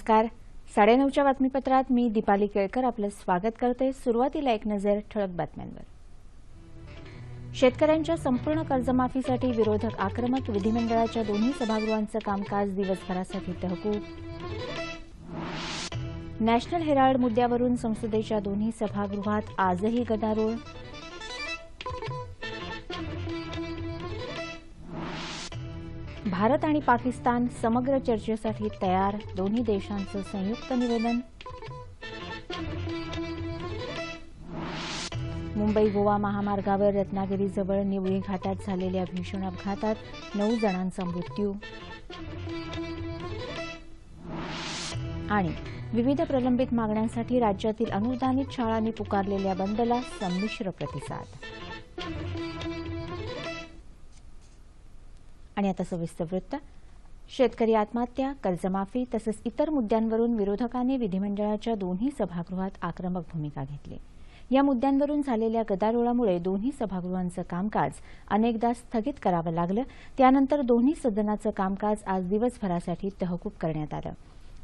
नमस्कार. साडेनऊच्या बातमीपत्रात मी दीपाली केळकर आपलं स्वागत करते. सुरुवातीला एक नजर ठळक बातम्यांवर. शेतकऱ्यांच्या संपूर्ण कर्जमाफीसाठी विरोधक आक्रमक विधिमंडळाच्या दोन्ही सभागृहांचं कामकाज दिवसभरासाठी तहकूब. नॅशनल हेराल्ड मुद्द्यावरून संसदेच्या दोन्ही सभागृहात आजही गदारोळ. भारत आणि पाकिस्तान समग्र चर्चेसाठी तयार. दोन्ही देशांचं संयुक्त निवेदन. मुंबई गोवा महामार्गावर रत्नागिरीजवळ निवळी घाटात झालेल्या भीषण अपघातात नऊ जणांचा मृत्यू. आणि विविध प्रलंबित मागण्यांसाठी राज्यातील अनुदानित शाळांनी पुकारलेल्या बंदला संमिश्र प्रतिसाद. आणि आता सविस्तर वृत्त. शेतकरी आत्महत्या कर्जमाफी तसंच इतर मुद्द्यांवरून विरोधकांनी विधिमंडळाच्या दोन्ही सभागृहात आक्रमक भूमिका घेतली. या मुद्द्यांवरून झालेल्या गदारोळामुळे दोन्ही सभागृहांचं कामकाज अनेकदा स्थगित करावं लागलं. त्यानंतर दोन्ही सदनाचं कामकाज आज दिवसभरासाठी तहकूब करण्यात आलं.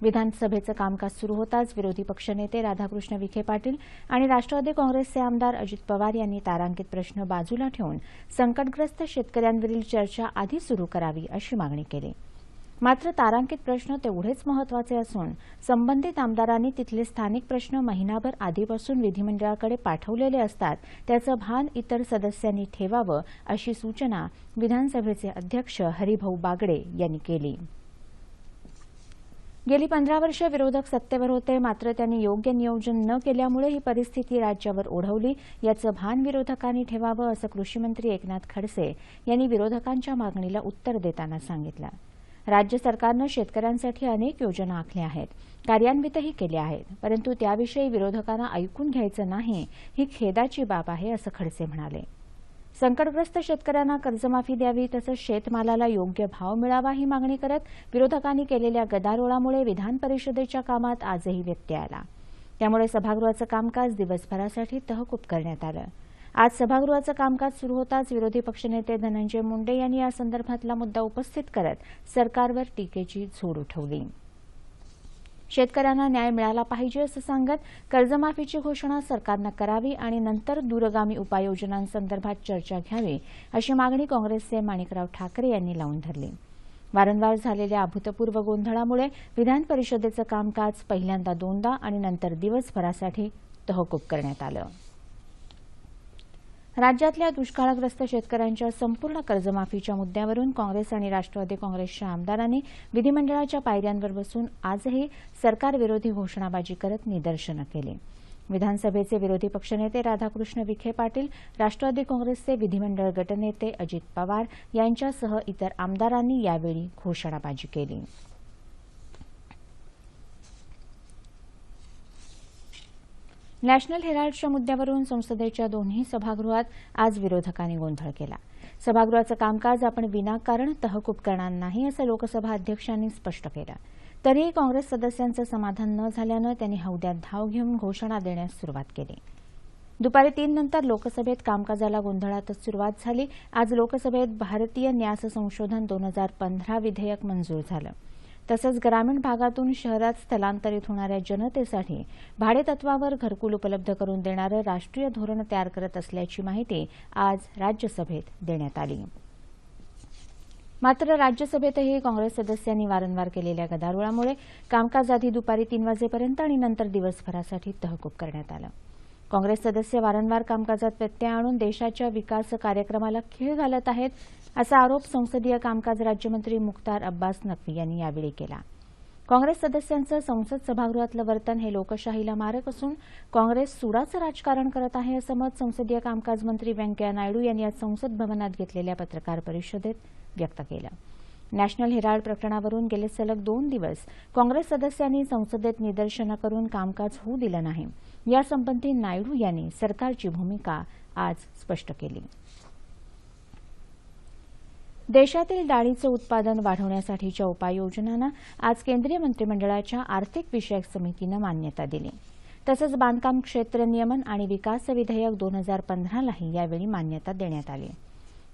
विधानसभेचं कामकाज सुरू होताच विरोधी पक्षनेते राधाकृष्ण विखे पाटील आणि राष्ट्रवादी काँग्रेसचे आमदार अजित पवार यांनी तारांकित प्रश्न बाजूला ठेवून संकटग्रस्त शेतकऱ्यांवरील चर्चा आधी सुरू करावी अशी मागणी केली. मात्र तारांकित प्रश्न तेवढेच महत्त्वाचे असून संबंधित आमदारांनी तिथले स्थानिक प्रश्न महिनाभर आधीपासून विधिमंडळाकडे पाठवलेले असतात त्याचं भान इतर सदस्यांनी ठेवावं अशी सूचना विधानसभेचे अध्यक्ष हरिभाऊ बागडे यांनी केली. गेली पंधरा वर्ष विरोधक सत्तेवर होते. मात्र त्यांनी योग्य नियोजन न केल्यामुळे ही परिस्थिती राज्यावर ओढवली. याचं भान विरोधकांनी ठेवावं असं कृषीमंत्री एकनाथ खडसे यांनी विरोधकांच्या मागणीला उत्तर देताना सांगितलं. राज्य सरकारनं शेतकऱ्यांसाठी अनेक योजना आखल्या आहेत. कार्यान्वितही केल्या आहेत. परंतु त्याविषयी विरोधकांना ऐकून घ्यायचं नाही ही खेदाची बाब आहे असं खडसे म्हणाले. संकटग्रस्त शेतकऱ्यांना कर्जमाफी द्यावी तसंच शेतमालाला योग्य भाव मिळावा ही मागणी करत विरोधकांनी केलेल्या गदारोळामुळे विधान परिषदेच्या कामात आजही व्यत्यय आला. त्यामुळे सभागृहाचं कामकाज दिवसभरासाठी तहकूब करण्यात आलं. आज सभागृहाचं कामकाज सुरू होताच विरोधी पक्षनेते धनंजय मुंडे यांनी या संदर्भातला मुद्दा उपस्थित करत सरकारवर टीकेची झोड उठवली. शेतकऱ्यांना न्याय मिळाला पाहिजे असं सांगत कर्जमाफीची घोषणा सरकारनं करावी आणि नंतर दूरगामी उपाययोजनांसंदर्भात चर्चा घ्यावी अशी मागणी काँग्रेसचे माणिकराव ठाकरे यांनी लावून धरली. वारंवार झालेल्या अभूतपूर्व गोंधळामुळे विधान परिषदेचं कामकाज पहिल्यांदा दोनदा आणि नंतर दिवसभरासाठी तहकूब करण्यात आलं. राज्यातल्या दुष्काळग्रस्त शेतकऱ्यांच्या संपूर्ण कर्जमाफीच्या मुद्द्यावरून काँग्रेस आणि राष्ट्रवादी काँग्रेसच्या आमदारांनी विधिमंडळाच्या पायऱ्यांवर बसून आजही सरकारविरोधी घोषणाबाजी करत निदर्शनं केली. विधानसभेचे विरोधी पक्षनेते राधाकृष्ण विखे पाटील राष्ट्रवादी काँग्रेसचे विधिमंडळ गटनेते अजित पवार यांच्यासह इतर आमदारांनी यावेळी घोषणाबाजी केली. नॅशनल हेराल्डच्या मुद्द्यावरून संसदेच्या दोन्ही सभागृहात आज विरोधकांनी गोंधळ केला. सभागृहाचं कामकाज आपण विनाकारण तहकूब करणार नाही असं लोकसभा अध्यक्षांनी स्पष्ट केलं. तरीही काँग्रेस सदस्यांचं समाधान न झाल्यानं त्यांनी हौद्यात धाव घेऊन घोषणा देण्यास सुरुवात केली. दुपारी तीन नंतर लोकसभेत कामकाजाला गोंधळातच सुरुवात झाली. आज लोकसभेत भारतीय न्यास संशोधन दोन हजार पंधरा विधेयक मंजूर झालं. तसंच ग्रामीण भागातून शहरात स्थलांतरित होणाऱ्या जनतेसाठी भाडेतत्वावर घरकुल उपलब्ध करून देणारं राष्ट्रीय धोरण तयार करत असल्याची माहिती आज राज्यसभेत देण्यात आली. मात्र राज्यसभेतही काँग्रेस सदस्यांनी वारंवार केलेल्या गदारोळामुळे कामकाज आधी दुपारी तीन वाजेपर्यंत आणि नंतर दिवसभरासाठी तहकूब करण्यात आलं. काँग्रेस सदस्य वारंवार कामकाजात व्यत्यय आणून देशाच्या विकास कार्यक्रमाला खीळ घालत आहेत असा आरोप संसदीय कामकाज राज्यमंत्री मुख्तार अब्बास नक्वी यांनी यावेळी केला. काँग्रेस सदस्यांचं संसद सभागृहातलं वर्तन हे लोकशाहीला मारक असून काँग्रेस सुडाचं राजकारण करत आहे असं मत संसदीय कामकाज मंत्री व्यंकय्या नायडू यांनी आज संसद भवनात घेतलेल्या पत्रकार परिषदेत व्यक्त केलं. नॅशनल हेराल्ड प्रकरणावरून गेले सलग दोन दिवस काँग्रेस सदस्यांनी संसदेत निदर्शनं करून कामकाज होऊ दिलं नाही. यासंबंधी नायडू यांनी सरकारची भूमिका आज स्पष्ट केली. देशातील डाळीचं उत्पादन वाढवण्यासाठीच्या उपाययोजनांना आज केंद्रीय मंत्रिमंडळाच्या आर्थिक विषयक समितीनं मान्यता दिली. तसंच बांधकाम क्षेत्र नियमन आणि विकास विधेयक दोन हजार पंधरालाही यावेळी मान्यता देण्यात आली.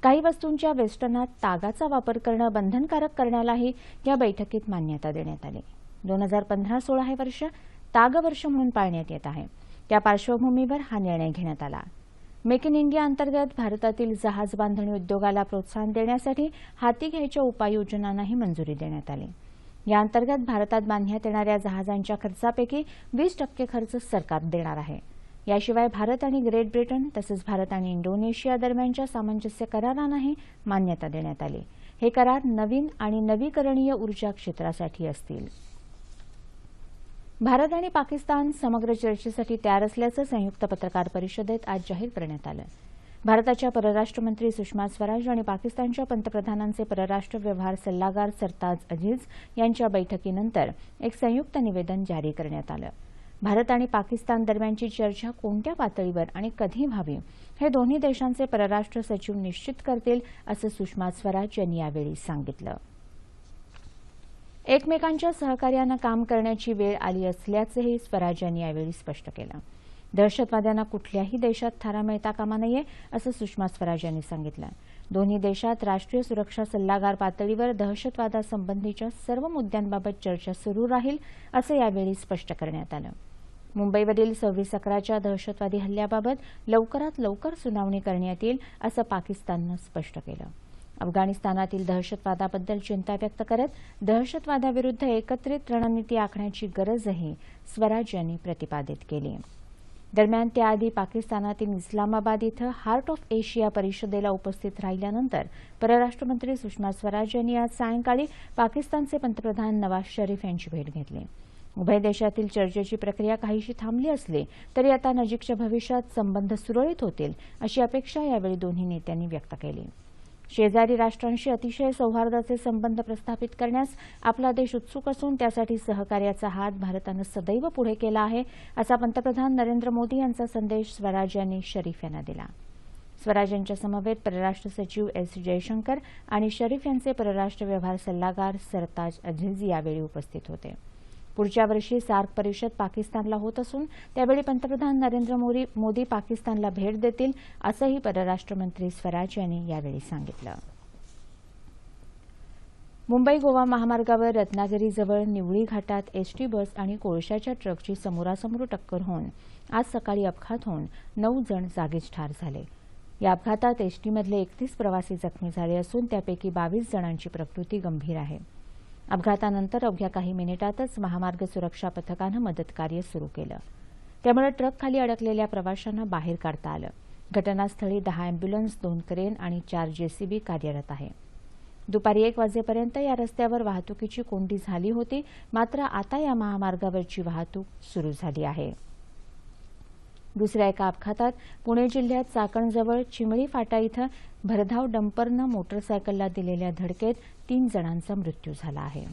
काही वस्तूंच्या वेस्टर्नात तागाचा वापर करणं बंधनकारक करण्यालाही या बैठकीत मान्यता देण्यात आली. दोन हजार पंधरा सोळा हे वर्ष ताग वर्ष म्हणून पाळण्यात येत आहे. त्या पार्श्वभूमीवर हा निर्णय घेण्यात आला. मेक इन इंडिया अंतर्गत भारतातील जहाज बांधणी उद्योगाला प्रोत्साहन देण्यासाठी हाती घ्यायच्या उपाययोजनांनाही मंजुरी देण्यात आली. या अंतर्गत भारतात बांधण्यात येणाऱ्या जहाजांच्या खर्चापैकी वीस टक्के खर्च सरकार देणार आहे. याशिवाय भारत आणि ग्रेट ब्रिटन तसंच भारत आणि इंडोनेशिया दरम्यानच्या सामंजस्य करारांनाही मान्यता देण्यात आली. हे करार नवीन आणि नवीकरणीय ऊर्जा क्षेत्रासाठी असतील. भारत आणि पाकिस्तान समग्र चर्चेसाठी तयार असल्याचं संयुक्त पत्रकार परिषदेत आज जाहीर करण्यात आलं. भारताच्या परराष्ट्र मंत्री सुषमा स्वराज आणि पाकिस्तानच्या पंतप्रधानांचे परराष्ट्र व्यवहार सल्लागार सरताज अजीज यांच्या बैठकीनंतर एक संयुक्त निवेदन जारी करण्यात आलं. भारत आणि पाकिस्तान दरम्यानची चर्चा कोणत्या पातळीवर आणि कधी व्हावी? हे दोन्ही देशांचे परराष्ट्र सचिव निश्चित करतील असं सुषमा स्वराज यांनी यावेळी सांगितलं. एकमेकांच्या सहकार्यानं काम करण्याची वेळ आली असल्याचंही स्वराज यांनी यावेळी स्पष्ट केलं. दहशतवाद्यांना कुठल्याही देशात थारा मिळता कामा नये असं सुषमा स्वराज यांनी सांगितलं. दोन्ही देशात राष्ट्रीय सुरक्षा सल्लागार पातळीवर दहशतवादासंबंधीच्या सर्व मुद्द्यांबाबत चर्चा सुरू राहील असं यावेळी स्पष्ट करण्यात आलं. मुंबईवरील सव्वीस अकराच्या दहशतवादी हल्ल्याबाबत लवकरात लवकर सुनावणी करण्यात येईल असं पाकिस्ताननं स्पष्ट केलं. अफगाणिस्तानातील दहशतवादाबद्दल चिंता व्यक्त करत दहशतवादाविरुद्ध एकत्रित रणनीती आखण्याची गरजही स्वराज यांनी प्रतिपादित केली. दरम्यान त्याआधी पाकिस्तानातील इस्लामाबाद इथं हार्ट ऑफ एशिया परिषदेला उपस्थित राहिल्यानंतर परराष्ट्रमंत्री सुषमा स्वराज यांनी आज सायंकाळी पाकिस्तानचे पंतप्रधान नवाज शरीफ यांची भेट घेतली. उभय देशातील चर्चेची प्रक्रिया काहीशी थांबली असली तरी आता नजीकच्या भविष्यात संबंध सुरळीत होतील अशी अपेक्षा यावेळी दोन्ही नेत्यांनी व्यक्त केली. शेजारी राष्ट्रांशी अतिशय सौहार्दाचे संबंध प्रस्थापित करण्यास आपला देश उत्सुक असून त्यासाठी सहकार्याचा हात भारतानं सदैव पुढे केला आहे असा पंतप्रधान नरेंद्र मोदी यांचा संदेश स्वराज यांनी शरीफ यांना दिला. स्वराज यांच्या समवेत परराष्ट्र सचिव एस जयशंकर आणि शरीफ यांचे परराष्ट्र व्यवहार सल्लागार सरताज अझीज यावेळी उपस्थित होते. पुढच्या वर्षी सार्क परिषद पाकिस्तानला होत असून त्यावेळी पंतप्रधान नरेंद्र मोदी पाकिस्तानला भेट देतील असंही परराष्ट्र मंत्री स्वराज यांनी यावेळी सांगितलं. मुंबई गोवा महामार्गावर रत्नागिरीजवळ निवळी घाटात एसटी बस आणि कोळशाच्या ट्रकची समोरासमोर टक्कर होऊन आज सकाळी अपघात होऊन नऊ जण जागीच ठार झाले. या अपघातात एसटीमधले एकतीस प्रवासी जखमी झाले असून त्यापैकी बावीस जणांची प्रकृती गंभीर आहे. अपघातानंतर अवघ्या काही मिनिटातच महामार्ग सुरक्षा पथकानं मदतकार्य सुरू केलं. त्यामुळे ट्रकखाली अडकलेल्या प्रवाशांना बाहेर काढता आलं. घटनास्थळी दहा अँब्युलन्स दोन क्रेन आणि चार जेसीबी कार्यरत आहे. दुपारी एक वाजेपर्यंत या रस्त्यावर वाहतुकीची कोंडी झाली होती मात्र आता या महामार्गावरची वाहतूक सुरू झाली आहे. दुसऱ्या एका अपघातात पुणे जिल्ह्यात चाकणजवळ चिमळी फाटा इथं भरधाव डंपरनं मोटरसायकलला दिलेल्या धडकेत तीन जणांचा मृत्यू झाला आहे.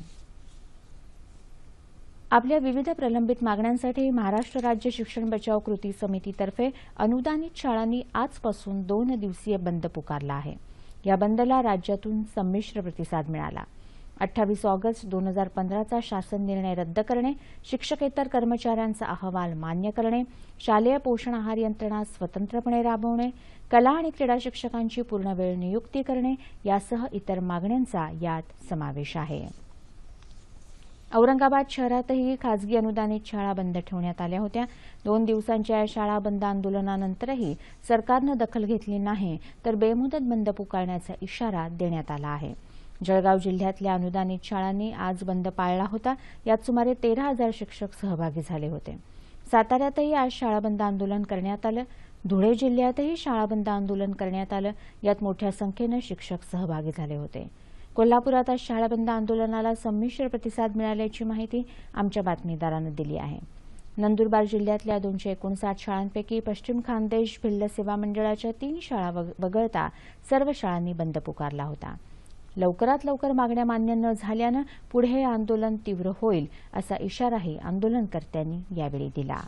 आपल्या विविध प्रलंबित मागण्यांसाठी महाराष्ट्र राज्य शिक्षण बचाव कृती समितीतर्फे अनुदानित शाळांनी आजपासून दोन दिवसीय बंद पुकारला आहे. या बंदला राज्यातून संमिश्र प्रतिसाद मिळाला. अठ्ठावीस ऑगस्ट दोन हजार पंधराचा शासन निर्णय रद्द करणे शिक्षकेतर कर्मचाऱ्यांचा अहवाल मान्य करणे शालेय पोषण आहार यंत्रणा स्वतंत्रपणे राबवणे कला आणि क्रीडा शिक्षकांची पूर्णवेळ नियुक्ती करणे यासह इतर मागण्यांचा यात समावेश आहे. औरंगाबाद शहरातही खासगी अनुदानित शाळा बंद ठेवण्यात आल्या होत्या. दोन दिवसांच्या या शाळा बंद आंदोलनानंतरही सरकारनं दखल घेतली नाही तर बेमुदत बंद पुकारण्याचा इशारा देण्यात आला आहे. जळगाव जिल्ह्यातल्या अनुदानित शाळांनी आज बंद पाळला होता. यात सुमारे तेरा हजार शिक्षक सहभागी झाले होते. साताऱ्यातही आज शाळाबंद आंदोलन करण्यात आलं. धुळे जिल्ह्यातही शाळाबंद आंदोलन करण्यात आलं. यात मोठ्या संख्येनं शिक्षक सहभागी झाले होते. कोल्हापुरात आज शाळाबंद आंदोलनाला संमिश्र प्रतिसाद मिळाल्याची माहिती आमच्या बातमीदारानं दिली आहे. नंदुरबार जिल्ह्यातल्या दोनशे एकोणसाठ शाळांपैकी पश्चिम खानदेश भिल्ल सेवा मंडळाच्या तीन शाळा वगळता सर्व शाळांनी बंद पुकारला होता. लवकरात लवकर मागण्या मान्य न झाल्यानं पुढे हे आंदोलन तीव्र होईल असा इशाराही आंदोलनकर्त्यांनी यावेळी दिला.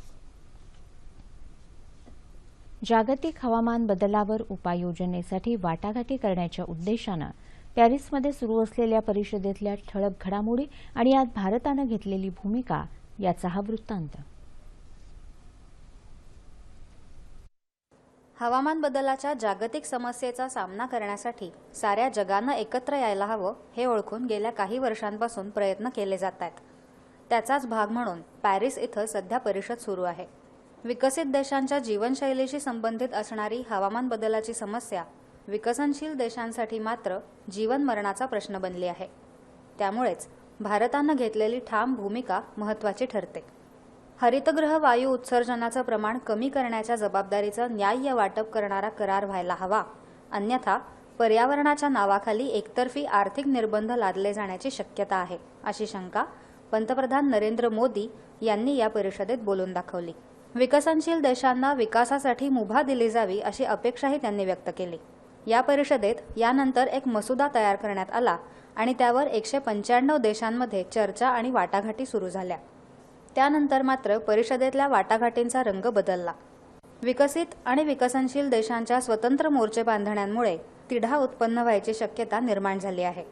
जागतिक हवामान बदलावर उपाययोजनेसाठी वाटाघाटी करण्याच्या उद्देशानं पॅरिसमध्ये सुरू असलेल्या परिषदेतल्या ठळक घडामोडी आणि यात भारतानं घेतलेली भूमिका याचा हा वृत्तांत. हवामान बदलाच्या जागतिक समस्येचा सामना करण्यासाठी साऱ्या जगानं एकत्र यायला हवं हे ओळखून गेल्या काही वर्षांपासून प्रयत्न केले जात आहेत त्याचाच भाग म्हणून पॅरिस इथं सध्या परिषद सुरू आहे. विकसित देशांच्या जीवनशैलीशी संबंधित असणारी हवामान बदलाची समस्या विकसनशील देशांसाठी मात्र जीवन मरणाचा प्रश्न बनली आहे. त्यामुळेच भारतानं घेतलेली ठाम भूमिका महत्त्वाची ठरते. हरितगृह वायू उत्सर्जनाचं प्रमाण कमी करण्याच्या जबाबदारीचं न्याय्य वाटप करणारा करार व्हायला हवा. अन्यथा पर्यावरणाच्या नावाखाली एकतर्फी आर्थिक निर्बंध लादले जाण्याची शक्यता आहे अशी शंका पंतप्रधान नरेंद्र मोदी यांनी या परिषदेत बोलून दाखवली. विकसनशील देशांना विकासासाठी मुभा दिली जावी अशी अपेक्षाही त्यांनी व्यक्त केली. या परिषदेत यानंतर एक मसुदा तयार करण्यात आला आणि त्यावर एकशे पंच्याण्णव देशांमध्ये चर्चा आणि वाटाघाटी सुरू झाल्या. त्यानंतर मात्र परिषदेतल्या वाटाघाटींचा रंग बदलला. विकसित आणि विकसनशील देशांच्या स्वतंत्र मोर्चे बांधण्यांमुळे तिढा उत्पन्न व्हायची शक्यता निर्माण झाली आहे.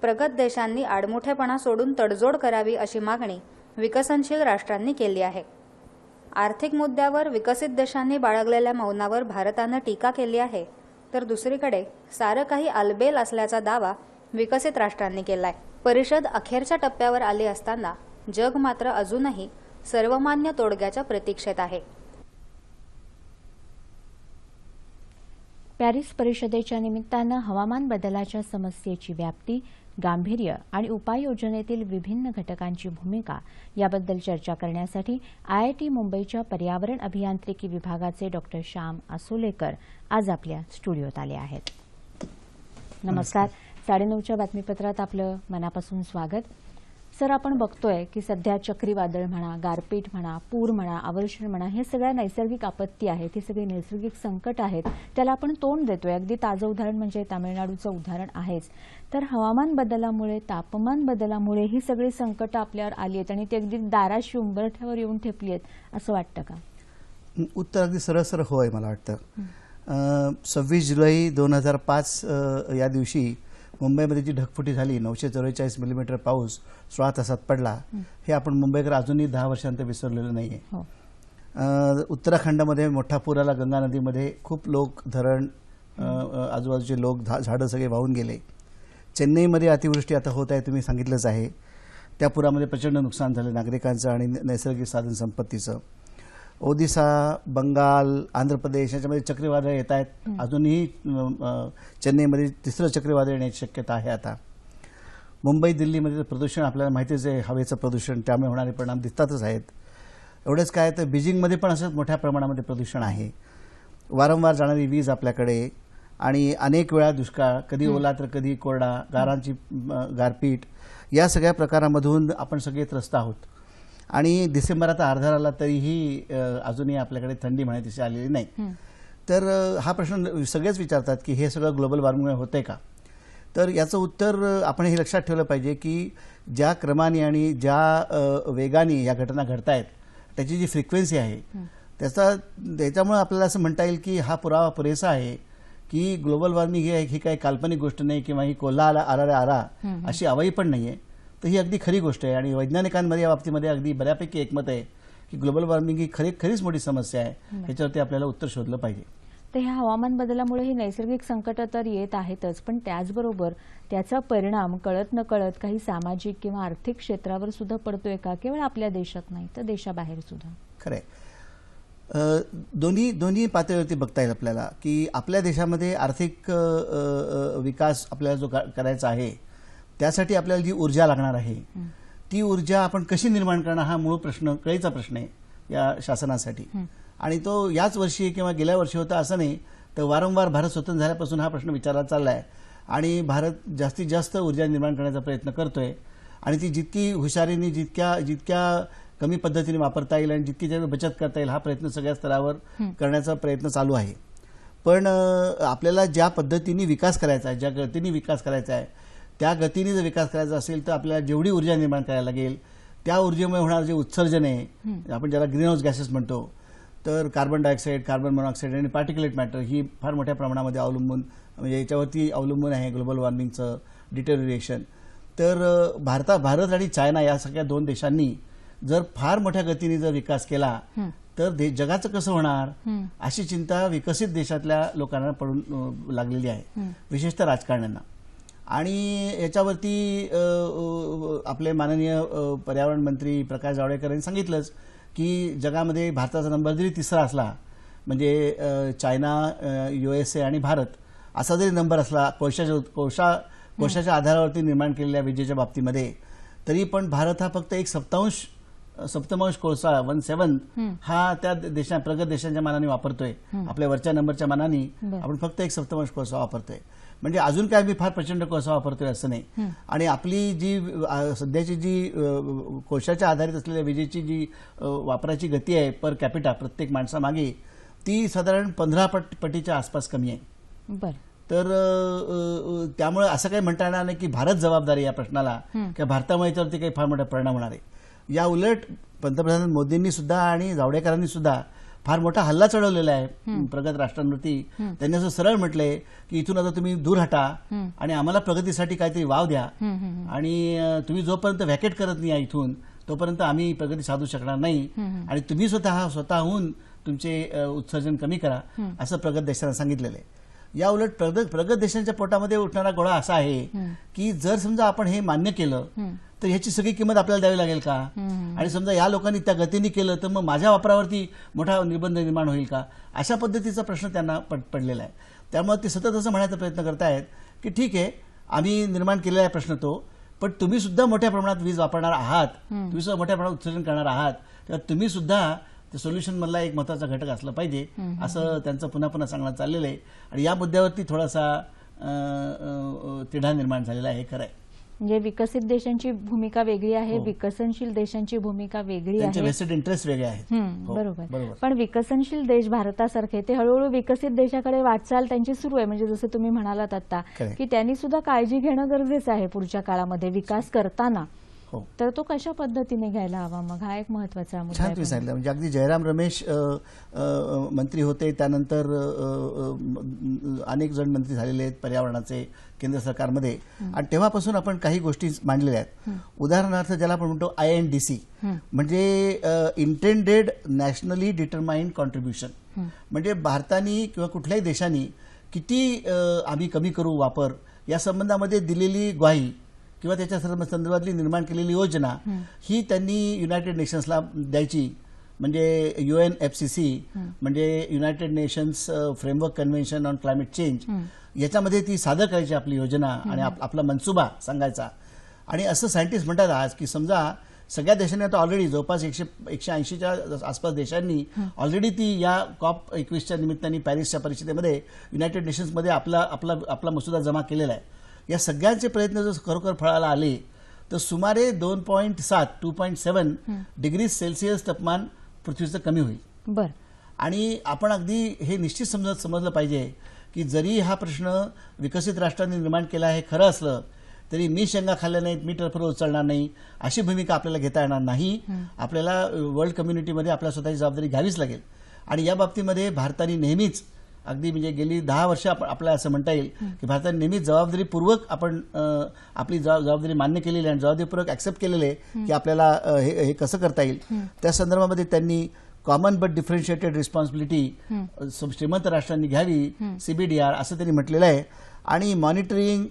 प्रगत देशांनी आडमुठेपणा सोडून तडजोड करावी अशी मागणी विकसनशील राष्ट्रांनी केली आहे. आर्थिक मुद्द्यावर विकसित देशांनी बाळगलेल्या मौनावर भारतानं टीका केली आहे तर दुसरीकडे सारं काही आलबेल असल्याचा दावा विकसित राष्ट्रांनी केलाय. परिषद अखेरच्या टप्प्यावर आली असताना जग मात्र अजूनही सर्वमान्य तोडग्याच्या प्रतीक्षेत आहे. पॅरिस परिषदेच्या निमित्तानं हवामान बदलाच्या समस्येची व्याप्ती गांभीर्य आणि उपाययोजनेतील विभिन्न घटकांची भूमिका याबद्दल चर्चा करण्यासाठी आयआयटी मुंबईच्या पर्यावरण अभियांत्रिकी विभागाचे डॉक्टर श्याम आसोलेकर आज आपल्या स्टुडिओत आले आहेत. नमस्कार. साडेनऊच्या बातमीपत्रात आपलं मनापासून स्वागत. सर आपण बघतोय की सध्या चक्रीवादळ म्हणा गारपीट म्हणा पूर म्हणा अवर्षण म्हणा हे सगळ्या नैसर्गिक आपत्ती आहेत ही सगळी नैसर्गिक संकट आहेत त्याला आपण तोंड देतोय. अगदी ताजं उदाहरण म्हणजे तामिळनाडूचं उदाहरण आहेच. तर हवामान बदलामुळे तापमान बदलामुळे ही सगळी संकटं आपल्यावर आली आहेत आणि ती अगदी दाराशी उंबरठ्यावर येऊन ठेपली आहेत असं वाटतं का? उत्तर अगदी सरळ सरळ होय मला वाटतं. सव्वीस जुलै दोन हजार पाच या दिवशी मुंबईमध्ये जी ढगफुटी झाली नऊशे चौवेचाळीस मिलीमीटर पाऊस सोळा तासात पडला हे आपण मुंबईकर अजूनही दहा वर्षांत विसरलेलं नाही हो. आहे उत्तराखंडमध्ये मोठा पूर आला गंगा नदीमध्ये खूप लोक धरण आजूबाजूचे लोक झाडं सगळे वाहून गेले. चेन्नईमध्ये अतिवृष्टी आता होत आहे तुम्ही सांगितलंच आहे. त्या पुरामध्ये प्रचंड नुकसान झालं नागरिकांचं आणि नैसर्गिक साधन संपत्तीचं. ओदिशा बंगाल आंध्र प्रदेश याच्यामध्ये चक्रीवादळ येत आहेत. अजूनही चेन्नईमध्ये तिसरं चक्रीवादळ येण्याची शक्यता आहे आता. मुंबई दिल्लीमध्ये प्रदूषण आपल्याला माहितीच आहे हवेचं प्रदूषण त्यामुळे होणारे परिणाम दिसतातच आहेत. एवढंच काय तर बीजिंगमध्ये पण असंच मोठ्या प्रमाणामध्ये प्रदूषण आहे. वारंवार जाणारी वीज आपल्याकडे आणि अनेक वेळा दुष्काळ कधी ओला तर कधी कोरडा गारांची गारपीट या सगळ्या प्रकारामधून आपण सगळे त्रस्त आहोत. आणि डिसेंबर आता अर्धा आला तरीही अजूनही आपल्याकडे थंडी म्हणायची आलेली नाही. तर हा प्रश्न सगळेच विचारतात की हे सगळं ग्लोबल वॉर्मिंगमुळे होतंय का? तर याचं उत्तर आपण हे लक्षात ठेवलं पाहिजे की ज्या क्रमाने आणि ज्या वेगाने या घटना घडतायत त्याची जी फ्रिक्वेन्सी आहे त्याचा त्याच्यामुळे आपल्याला असं म्हणता येईल की हा पुरावा पुरेसा आहे की ग्लोबल वॉर्मिंग ही ही काही काल्पनिक गोष्ट नाही किंवा ही कोल्हा आला आरा रे आरा अशी अवई पण नाही आहे तर ही अगदी खरी गोष्ट आहे. आणि वैज्ञानिकांमध्ये या बाबतीमध्ये अगदी बऱ्यापैकी एकमत आहे की ग्लोबल वॉर्मिंग ही खरी खरीच मोठी समस्या आहे. ह्याच्यावरती आपल्याला उत्तर शोधलं पाहिजे. तर ह्या हवामान बदलामुळे ही नैसर्गिक संकटं तर येत आहेतच पण त्याचबरोबर त्याचा परिणाम कळत न कळत काही सामाजिक किंवा आर्थिक क्षेत्रावर सुद्धा पडतोय का? केवळ आपल्या देशात नाही तर देशाबाहेर सुद्धा. खरंय. दोन्ही दोन्ही पातळीवरती बघता येईल आपल्याला की आपल्या देशामध्ये आर्थिक विकास आपल्याला जो करायचा आहे त्यासाठी आपल्याला जी ऊर्जा लागणार आहे ती ऊर्जा आपण कशी निर्माण करणार हा मूळ प्रश्न कळीचा प्रश्न आहे या शासनासाठी. आणि तो याच वर्षी किंवा गेल्या वर्षी होता असं नाही तर वारंवार भारत स्वतंत्र झाल्यापासून हा प्रश्न विचारला चाललाय. आणि भारत जास्तीत जास्त ऊर्जा निर्माण करण्याचा प्रयत्न करतोय. आणि ती जितकी हुशारीने जितक्या जितक्या कमी पद्धतीने वापरता येईल आणि जितकी त्याची बचत करता येईल हा प्रयत्न सगळ्या स्तरावर करण्याचा प्रयत्न चालू आहे. पण आपल्याला ज्या पद्धतीने विकास करायचा आहे ज्या गतीने विकास करायचा आहे त्या गतीने जर विकास करायचा असेल तर आपल्याला जेवढी ऊर्जा निर्माण करायला लागेल त्या ऊर्जेमुळे होणारं जे उत्सर्जन आहे आपण ज्याला ग्रीन हाऊस गॅसेस म्हणतो तर कार्बन डायऑक्साईड कार्बन मोनॉक्साईड आणि पार्टिक्युलेट मॅटर ही फार मोठ्या प्रमाणामध्ये अवलंबून म्हणजे याच्यावरती अवलंबून आहे ग्लोबल वॉर्मिंगचं डिटेरिएशन तर भारता भारत आणि चायना या सगळ्या दोन देशांनी जर फार मोठ्या गतीने जर विकास केला तर दे- जगाचं कसं होणार अशी चिंता विकसित देशातल्या लोकांना पडून लागलेली आहे. विशेषतः राजकारण्यांना. आणि याच्यावरती आपले माननीय पर्यावरण मंत्री प्रकाश जावडेकर यांनी सांगितलंच की जगामध्ये भारताचा नंबर जरी तिसरा असला म्हणजे चायना यू एस ए आणि भारत असा जरी नंबर असला कोळशाच्या कोळशा कोळशाच्या आधारावरती निर्माण केलेल्या विजेच्या बाबतीमध्ये तरी पण भारत हा फक्त एक सप्तांश सप्तमांश कोळसा वन सेवन हा. त्या देशा प्रगत देशांच्या मानाने वापरतोय. आपल्या वरच्या नंबरच्या मानाने. आपण फक्त एक सप्तमांश कोळसा वापरतोय. म्हणजे अजून काय आम्ही फार प्रचंड कोळसा वापरतोय असं नाही. आणि आपली जी सध्याची जी कोळशाच्या आधारित असलेल्या विजेची जी वापराची गती आहे पर कॅपिटा प्रत्येक माणसामागे ती साधारण पंधरा पट पटीच्या आसपास कमी आहे. बर. तर त्यामुळे असं काही म्हणता येणार नाही की भारत जबाबदार आहे या प्रश्नाला किंवा भारतामुळे याच्यावरती काही फार मोठा परिणाम होणार आहे. या उलट पंतप्रधान मोदींनी सुद्धा आणि जावडेकरांनी सुद्धा फार मोठा हल्ला चढवलेला आहे. प्रगत राष्ट्रांवरती. त्यांनी असं सरळ म्हटलंय की इथून आता तुम्ही दूर हटा आणि आम्हाला प्रगतीसाठी काहीतरी वाव द्या. आणि तुम्ही जोपर्यंत व्हॅकेट करत नाही इथून तोपर्यंत आम्ही प्रगती साधू शकणार नाही. आणि तुम्ही स्वतः स्वतःहून तुमचे उत्सर्जन कमी करा असं प्रगत देशांना सांगितलेलं आहे. या उलट प्रगत प्रगत देशांच्या पोटामध्ये उठणारा गोळा असा आहे की जर समजा आपण हे मान्य केलं तर ह्याची सगळी किंमत आपल्याला द्यावी लागेल का? आणि समजा या लोकांनी त्या गतीने केलं तर मग माझ्या वापरावरती मोठा निर्बंध निर्माण होईल का? अशा पद्धतीचा प्रश्न त्यांना पड- पडलेला आहे. त्यामुळे ते सतत असं म्हणायचा प्रयत्न करतायत की ठीक आहे आम्ही निर्माण केलेला आहे प्रश्न तो पण तुम्ही सुद्धा मोठ्या प्रमाणात वीज वापरणार आहात तुम्ही सुद्धा मोठ्या प्रमाणात उत्सर्जन करणार आहात तेव्हा तुम्ही सुद्धा ते सोल्युशन मधला एक महत्त्वाचा घटक असला पाहिजे असं त्यांचं पुन्हा पुन्हा सांगणं चाललेलं आहे. आणि या मुद्द्यावरती थोडासा तिढा निर्माण झालेला आहे खरं आहे. म्हणजे विकसित देशांची भूमिका वेगळी आहे विकसनशील देशांची भूमिका वेगळी आहे. वेस्टेड इंटरेस्ट वेगळे आहेत. हो, बरोबर. पण विकसनशील देश भारतासारखे ते हळूहळू विकसित देशाकडे वाटचाल त्यांची सुरू आहे. म्हणजे जसं तुम्ही म्हणालात आता. की त्यांनी सुद्धा काळजी घेणं गरजेचं आहे पुढच्या काळामध्ये विकास करताना. हो. तर तो कशा पद्धतीने घ्यायला हवा? मग हा एक महत्त्वाचा मुद्दा छान आहे तुम्ही सांगितलं. म्हणजे अगदी जयराम रमेश अ, अ, अ, मंत्री होते. त्यानंतर अ, अ, म- अनेक जण मंत्री झालेले आहेत पर्यावरणाचे केंद्र सरकारमध्ये. आणि तेव्हापासून आपण काही गोष्टी मांडलेल्या आहेत. उदाहरणार्थ ज्याला आपण म्हणतो आय एन डी सी म्हणजे इंटेंडेड नॅशनली डिटरमाइंड कॉन्ट्रीब्युशन म्हणजे भारताने किंवा कुठल्याही देशाने किती अ, आम्ही कमी करू वापर या संबंधामध्ये दिलेली ग्वाही किंवा त्याच्या सर्व संदर्भातली निर्माण केलेली योजना ही. त्यांनी युनायटेड नेशन्सला द्यायची. म्हणजे U N F C C म्हणजे united nations framework convention on climate change याच्यामध्ये ती सादर करायची आपली योजना आणि आप- आपला मनसुबा सांगायचा. आणि असं सायंटिस्ट म्हणतात आज की समजा सगळ्या देशांनी आता ऑलरेडी जवळपास एकशे एकशे ऐंशीच्या आसपास देशांनी ऑलरेडी ती या कॉप एकवीसच्या निमित्ताने पॅरिसच्या परिषदेमध्ये युनायटेड नेशन्समध्ये आपला आपला आपला मसुदा जमा केलेला आहे. या सगळ्यांचे प्रयत्न जर खरोखर फळाला आले तर सुमारे दोन पॉईंट सात two point seven degree Celsius तापमान पृथ्वीचं कमी होईल. बर. आणि आपण अगदी हे निश्चित समजत समजलं पाहिजे की जरी हा प्रश्न विकसित राष्ट्रांनी निर्माण केला आहे खरं असलं तरी मी शेंगा खाल्ल्या नाहीत मी टर्फवर उचलणार नाही अशी भूमिका आपल्याला घेता येणार नाही. आपल्याला वर्ल्ड कम्युनिटीमध्ये आपल्या स्वतःची जबाबदारी घ्यावीच लागेल. आणि या बाबतीमध्ये भारताने नेहमीच अगदी म्हणजे गेली दहा वर्ष आपण आपल्याला असं म्हणता येईल की भारताने नेहमीच जबाबदारीपूर्वक आपण आपली जबाब- जबाबदारी मान्य केलेली आहे आणि जबाबदारीपूर्वक ऍक्सेप्ट केलेले आहे की आपल्याला हे हे कसं करता येईल. त्या संदर्भामध्ये त्यांनी कॉमन बट डिफरन्शिएटेड रिस्पॉन्सिबिलिटी श्रीमंत राष्ट्रांनी घ्यावी सीबीडीआर असं त्यांनी म्हटलेलं आहे. आणि मॉनिटरिंग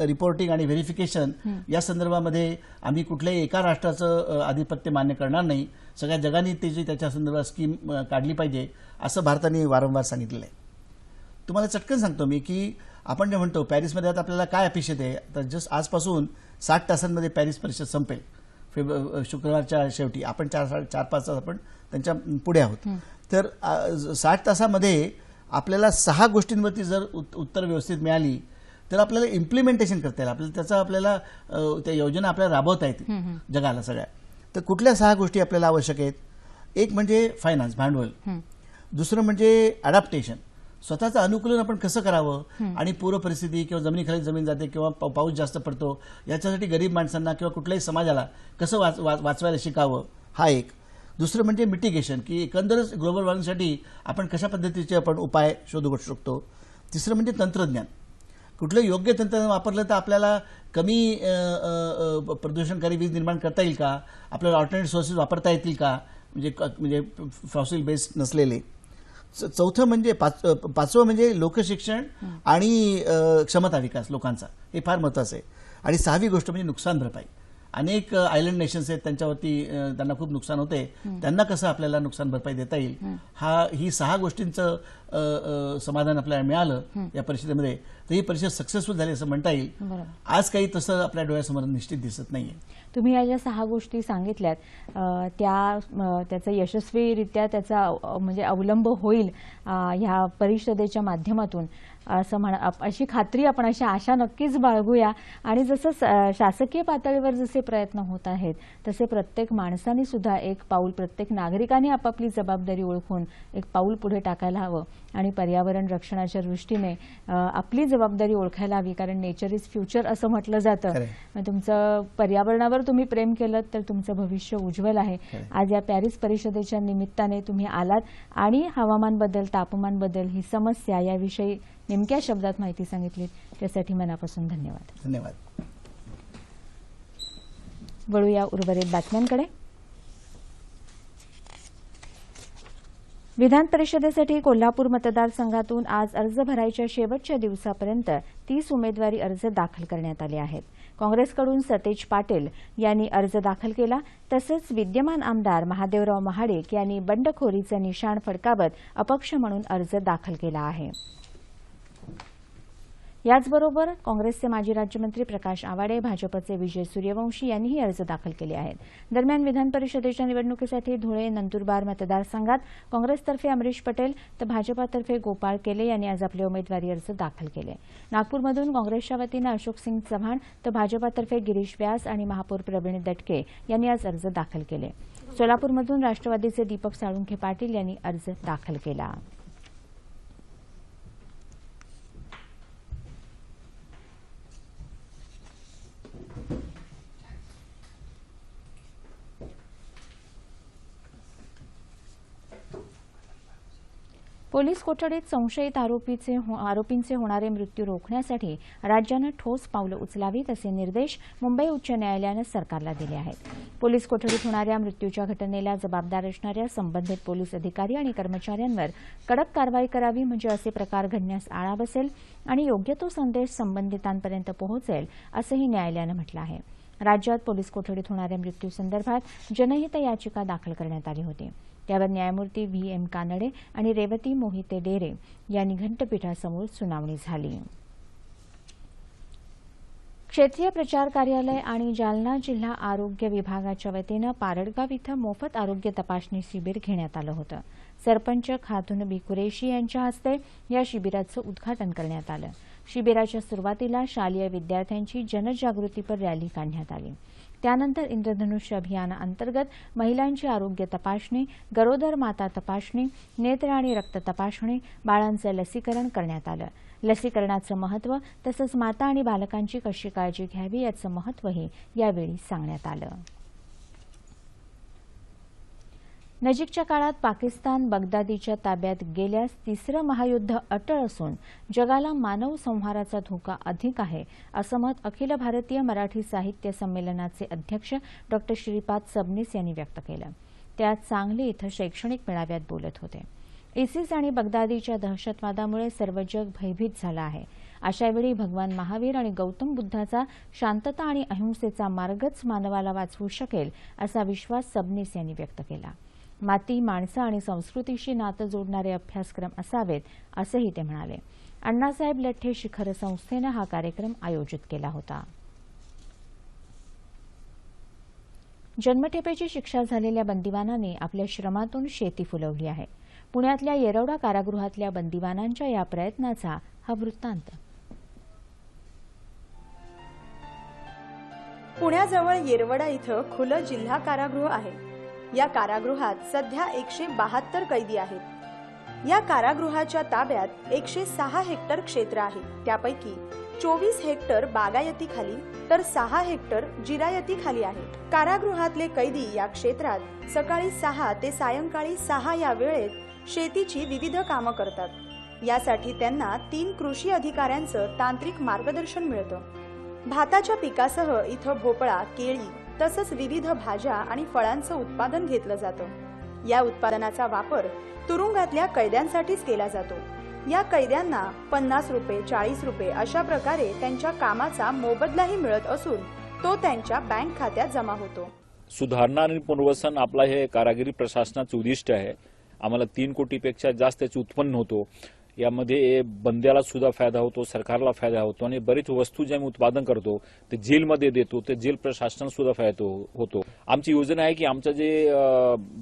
रिपोर्टिंग आणि व्हेरिफिकेशन या संदर्भामध्ये आम्ही कुठल्याही एका राष्ट्राचं आधिपत्य मान्य करणार नाही. सगळ्या जगाने त्याची त्याच्या संदर्भात स्कीम काढली पाहिजे असं भारताने वारंवार सांगितलेलं आहे. तुम्हाला चटकन सांगतो मी की आपण जे म्हणतो पॅरिसमध्ये आता आपल्याला काय अपेक्षित आहे? तर जस्ट आजपासून साठ तासांमध्ये पॅरिस परिषद संपेल. फेब शुक्रवारच्या शेवटी. आपण चार साडे चार पाच तास आपण त्यांच्या पुढे आहोत. तर साठ तासामध्ये आपल्याला सहा गोष्टींवरती जर उत- उत्तर व्यवस्थित मिळाली तर आपल्याला इम्प्लिमेंटेशन करता येईल. आपल्याला त्याचा आपल्याला त्या योजना आपल्याला राबवता येतील जगाला सगळ्या. तर कुठल्या सहा गोष्टी आपल्याला आवश्यक आहेत? एक म्हणजे फायनान्स भांडवल. दुसरं म्हणजे अडॅप्टेशन स्वतःचं अनुकूलन आपण कसं करावं? आणि पूर परिस्थिती किंवा जमिनीखाली जमीन जाते किंवा पाऊ- पाऊस जास्त पडतो याच्यासाठी गरीब माणसांना किंवा कुठल्याही समाजाला कसं वाच वाच- वाचवायला शिकावं? हा एक. दुसरं म्हणजे मिटिगेशन की एकंदरच ग्लोबल वॉर्मिंगसाठी आपण कशा पद्धतीचे आपण उपाय शोधू शकतो? तिसरं म्हणजे तंत्रज्ञान. कुठलं योग्य तंत्रज्ञान वापरलं तर आपल्याला कमी प्रदूषणकारी वीज निर्माण करता येईल का? आपल्याला ऑल्टरनेट सोर्सेस वापरता येतील का? म्हणजे म्हणजे फॉसिल बेस्ड नसलेले. चौथं म्हणजे पाच पाचवं म्हणजे लोकशिक्षण आणि क्षमता विकास लोकांचा. हे फार महत्वाचं आहे. आणि सहावी गोष्ट म्हणजे नुकसान भरपाई. अनेक आयलंड नेशन्स आहेत त्यांच्यावरती त्यांना खूप नुकसान होते. त्यांना कसं आपल्याला नुकसान भरपाई देता येईल? हा ही सहा गोष्टींचं समाधान आपल्याला मिळालं या परिषदेमध्ये. तर ही परिषद सक्सेसफुल झाली असं म्हणता येईल. आज काही तसं आपल्या डोळ्यासमोर निश्चित दिसत नाहीये. तुम्ही या ज्या सहा गोष्टी सांगितल्यात त्या त्याचा यशस्वीरित्या त्याचा म्हणजे अवलंब होईल ह्या परिषदेच्या माध्यमातून असं म्हणा अशी खात्री आपण अशा आशा नक्कीच बाळगूया. आणि जसं शासकीय पातळीवर जसे प्रयत्न होत आहेत तसे प्रत्येक माणसाने सुद्धा एक पाऊल प्रत्येक नागरिकाने आपापली जबाबदारी ओळखून एक पाऊल पुढे टाकायला हवं. आणि पर्यावरण रक्षणाच्या दृष्टीने आपली जबाबदारी ओळखायला हवी कारण नेचर इज फ्युचर असं म्हटलं जातं. तुमचं पर्यावरणावर तुम्ही प्रेम केलं तर तुमचं भविष्य उज्ज्वल आहे. आज या पॅरिस परिषदेच्या निमित्ताने तुम्ही आलात आणि हवामान बदल तापमान बदल ही समस्या याविषयी नेमक्या शब्दात माहिती सांगितली त्यासाठी मनापासून धन्यवाद. धन्यवाद. वळूया उर्वरित बातम्यांकडे. विधान परिषदेसाठी कोल्हापूर मतदारसंघातून आज अर्ज भरायच्या शेवटच्या दिवसापर्यंत तीस उमेदवारी अर्ज दाखल करण्यात आले आहेत. काँग्रेसकडून सतेज पाटील यांनी अर्ज दाखल केला. तसंच विद्यमान आमदार महादेवराव महाडिक यांनी बंडखोरीचं निशाण फडकावत अपक्ष म्हणून अर्ज दाखल केला आहे. याचबरोबर काँग्रेसचे माजी राज्यमंत्री प्रकाश आवाडे भाजपचे विजय सूर्यवंशी यांनीही अर्ज दाखल केले आहेत. दरम्यान विधान परिषदेच्या निवडणुकीसाठी धुळे नंदुरबार मतदारसंघात काँग्रेसतर्फे अमरीश पटेल तर भाजपातर्फे गोपाळ केले यांनी आज आपले उमेदवारी अर्ज दाखल केले. नागपूरमधून काँग्रेसच्या वतीनं अशोक सिंग चव्हाण तर भाजपातर्फे गिरीश व्यास आणि महापौर प्रवीण दटके यांनी आज अर्ज दाखल केले. सोलापूरमधून राष्ट्रवादीचे दीपक साळुंखे पाटील यांनी अर्ज दाखल केला. पोलीस कोठडीत संशयित आरोपीचे हो- आरोपींचे होणारे मृत्यू रोखण्यासाठी राज्यानं ठोस पावलं उचलावीत असे निर्देश मुंबई उच्च न्यायालयानं सरकारला दिले आहेत. पोलीस कोठडीत होणाऱ्या मृत्यूच्या घटनेला जबाबदार असणाऱ्या संबंधित पोलीस अधिकारी आणि कर्मचाऱ्यांवर कडक कारवाई करावी म्हणजे असे प्रकार घडण्यास आळा बसेल आणि योग्य तो संदेश संबंधितांपर्यंत पोहोचेल असंही न्यायालयानं म्हटलं आहे. राज्यात पोलीस कोठडीत होणाऱ्या मृत्यूसंदर्भात जनहित याचिका दाखल करण्यात आली होती. त्यावर न्यायमूर्ती व्ही एम कानडे आणि रेवती मोहिते डेरे यांनी घंटपीठासमोर सुनावणी झाली. क्षेत्रीय प्रचार कार्यालय आणि जालना जिल्हा आरोग्य विभागाच्या वतीनं पारडगाव इथं मोफत आरोग्य तपासणी शिबिर घेण्यात आलं होतं. सरपंच खातून बी कुरेशी यांच्या हस्ते या शिबिराचं उद्घाटन करण्यात आलं. शिबिराच्या सुरुवातीला शालेय विद्यार्थ्यांची जनजागृतीपर रॅली काढण्यात आली. त्यानंतर इंद्रधनुष्य अभियानाअंतर्गत महिलांची आरोग्य तपासणी गरोदर माता तपासणी नेत्र आणि रक्त तपासणी बाळांचं लसीकरण करण्यात आलं. लसीकरणाचं महत्त्व तसंच माता आणि बालकांची कशी काळजी घ्यावी याचं महत्त्वही यावेळी सांगण्यात आलं. नजीकच्या काळात पाकिस्तान बगदादीच्या ताब्यात गेल्यास तिसरं महायुद्ध अटळ असून जगाला मानव संहाराचा धोका अधिक आहे असं मत अखिल भारतीय मराठी साहित्य संमेलनाचे अध्यक्ष डॉ. श्रीपाद सबनीस यांनी व्यक्त केलं. ते आज सांगली इथं शैक्षणिक मेळाव्यात बोलत होते. इसिस आणि बगदादीच्या दहशतवादामुळे सर्व जग भयभीत झालं आहे. अशावेळी भगवान महावीर आणि गौतम बुद्धाचा शांतता आणि अहिंसेचा मार्गच मानवाला वाचवू शकेल असा विश्वास सबनीस यांनी व्यक्त केला. माती माणसं आणि संस्कृतीशी नातं जोडणारे अभ्यासक्रम असावेत असंही ते म्हणाले. अण्णासाहेब लठ्ठे शिखर संस्थेनं हा कार्यक्रम आयोजित केला होता. जन्मठेपेची शिक्षा झालेल्या बंदिवानांनी आपल्या श्रमातून शेती फुलवली आहे. पुण्यातल्या येरवडा कारागृहातल्या बंदिवानांच्या या प्रयत्नाचा हा वृत्तांत. पुण्याजवळ येरवडा इथं खुलं जिल्हा कारागृह आहे. या कारागृहात सध्या एकशे बहात्तर कैदी आहेत. या कारागृहाच्या ताब्यात एकशे सहा हेक्टर क्षेत्र आहे. त्यापैकी चोवीस हेक्टर बागायतीखाली तर सहा हेक्टर जिरायतीखाली आहे. कारागृहातले कैदी या क्षेत्रात सकाळी सहा ते सायंकाळी सहा या वेळेत शेतीची विविध कामं करतात. यासाठी त्यांना तीन कृषी अधिकाऱ्यांचं तांत्रिक मार्गदर्शन मिळतं. भाताच्या पिकासह इथं भोपळा केळी तसंच विविध भाज्या आणि फळांचं उत्पादन घेतलं जातं. या उत्पादनाचा वापर तुरुंगातल्या कैद्यांसाठीच केला जातो. या कैद्यांना पन्नास रुपये चाळीस रुपये अशा प्रकारे त्यांच्या कामाचा मोबदलाही मिळत असून तो त्यांच्या बँक खात्यात जमा होतो. सुधारणा आणि पुनर्वसन आपला हे कारागिरी प्रशासनाचं उद्दिष्ट आहे. आम्हाला तीन कोटीपेक्षा जास्त त्याचं उत्पन्न होतो. यामध्ये बंद्याला सुद्धा फायदा होतो सरकारला फायदा होतो आणि बरीच वस्तू जे आम्ही उत्पादन करतो ते जेलमध्ये देतो ते जेल प्रशासनाला सुद्धा फायदा होतो आमची योजना आहे की आमचं जे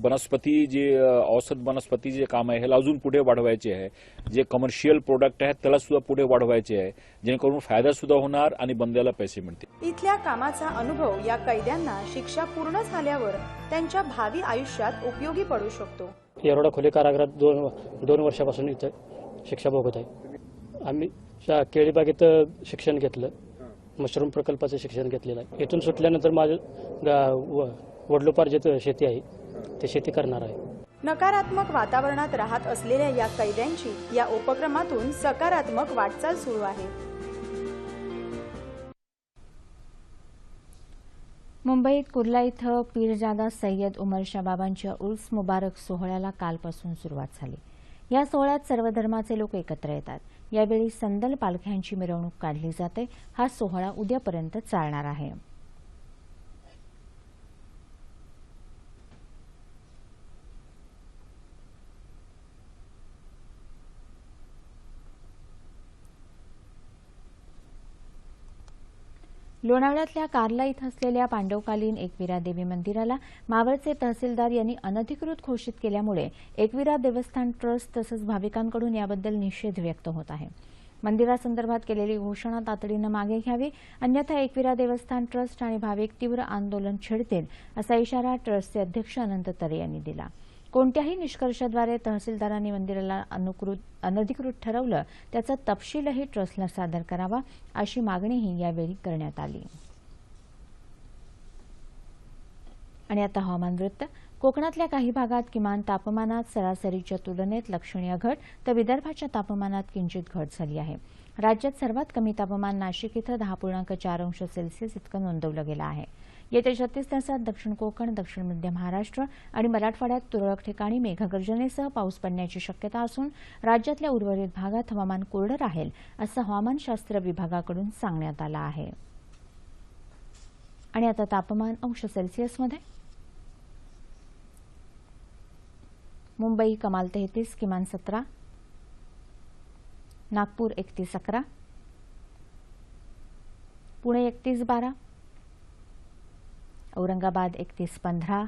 वनस्पती जे औषध वनस्पती जे काम आहे ह्याला अजून पुढे वाढवायचे आहे. जे कमर्शियल प्रोडक्ट आहेत त्याला सुद्धा पुढे वाढवायचे आहे. जेणेकरून फायदा सुद्धा होणार आणि बंद्याला पैसे मिळतील. इथल्या कामाचा अनुभव या कैद्यांना शिक्षा पूर्ण झाल्यावर त्यांच्या भावी आयुष्यात उपयोगी पडू शकतो. येरोडा खोले कारागृहात दोन दोन वर्षापासून इथं शिक्षा भोगत आहे. आम्ही शा- केळीबागेत शिक्षण घेतलं. मशरूम प्रकल्पाचं शिक्षण घेतलेलं आहे. इथून सुटल्यानंतर माझं गा- व- वडिलोपार्जित शेती आहे. ते शेती करणार आहे. नकारात्मक वातावरणात राहत असलेल्या या कैद्यांची या उपक्रमातून सकारात्मक वाटचाल सुरू आहे. मुंबईत कुर्ला इथं पीरजादा सय्यद उमर शाह बाबांच्या उर्स मुबारक सोहळ्याला कालपासून सुरुवात झाली. या सोहळ्यात सर्व धर्माचे लोक एकत्र येतात. यावेळी संदल पालख्यांची मिरवणूक काढली जाते. हा सोहळा उद्यापर्यंत चालणार आहे. लोणावळ्यातल्या कार्ला इथं असलेल्या पांडवकालीन एकविरा देवी मंदिराला मावळचे तहसीलदार यांनी अनधिकृत घोषित केल्यामुळे एकविरा देवस्थान ट्रस्ट तसंच भाविकांकडून याबद्दल निषेध व्यक्त होत आहे. मंदिरासंदर्भात केलेली घोषणा तातडीनं मागे घ्यावी अन्यथा एकविरा देवस्थान ट्रस्ट आणि भाविक तीव्र आंदोलन छेडतील असा इशारा ट्रस्टचे अध्यक्ष अनंत तरे यांनी दिला. कोणत्याही निष्कर्षाद्वारे तहसीलदारांनी मंदिराला अनुकृत अनधिकृत ठरवलं त्याचा तपशीलही ट्रस्टला सादर करावा अशी मागणीही यावेळी करण्यात आली. आणि आता हवामान वृत्त. कोकणातल्या काही भागात किमान तापमानात सरासरीच्या तुलनेत लक्षणीय घट तर विदर्भाच्या तापमानात किंचित घट झाली आहे. राज्यात सर्वात कमी तापमान नाशिक इथं दहा पूर्णांक चार अंश सेल्सिअस इतकं नोंदवलं गेलं आहे. येत्या छत्तीस तासात दक्षिण कोकण दक्षिण मध्य महाराष्ट्र आणि मराठवाड्यात तुरळक ठिकाणी मेघगर्जनेसह पाऊस पडण्याची शक्यता असून राज्यातल्या उर्वरित भागात हवामान कोरडं राहील असं हवामानशास्त्र विभागाकडून सांगण्यात आलं आहे. आणि आता तापमान अंश सेल्सिअसमध्ये मुंबई कमाल तेहतीस किमान सतरा. नागपूर एकतीस अकरा. पुणे एकतीस बारा. औरंगाबाद एकतीस पंधरा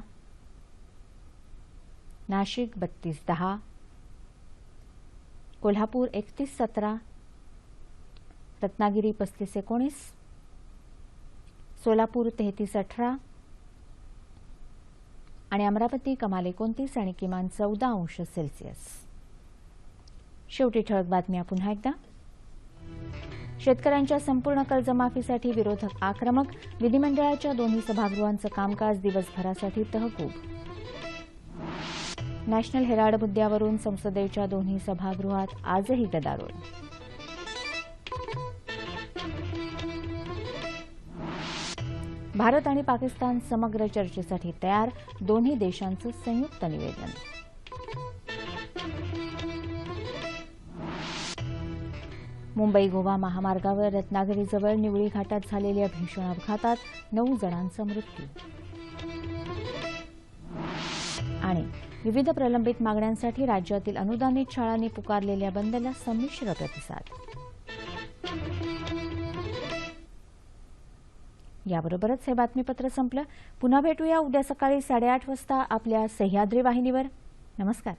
नाशिक बत्तीस दहा कोल्हापूर एकतीस सतरा रत्नागिरी पस्तीस एकोणीस सोलापूर तेहतीस अठरा आणि अमरावती कमाल एकोणतीस आणि किमान चौदा अंश सेल्सिअस. शेवटी ठळक बातम्या पुन्हा एकदा. शेतकऱ्यांच्या संपूर्ण कर्जमाफीसाठी विरोधक आक्रमक. विधिमंडळाच्या दोन्ही सभागृहांचं कामकाज दिवसभरासाठी तहकूब. नॅशनल हेराल्ड मुद्द्यावरून संसदेच्या दोन्ही सभागृहात आजही गदारोळ. भारत आणि पाकिस्तान समग्र चर्चेसाठी तयार दोन्ही देशांचं संयुक्त निवेदन. मुंबई गोवा महामार्गावर रत्नागिरीजवळ निवळी घाटात झालेल्या भीषण अपघातात नऊ जणांचा मृत्यू. आणि विविध प्रलंबित मागण्यांसाठी राज्यातील अनुदानित शाळांनी पुकारलेल्या बंदला संमिश्र प्रतिसाद. याबरोबरच हे बातमीपत्र संपलं. पुन्हा भेटूया उद्या सकाळी साडेआठ वाजता आपल्या सह्याद्री वाहिनीवर. नमस्कार.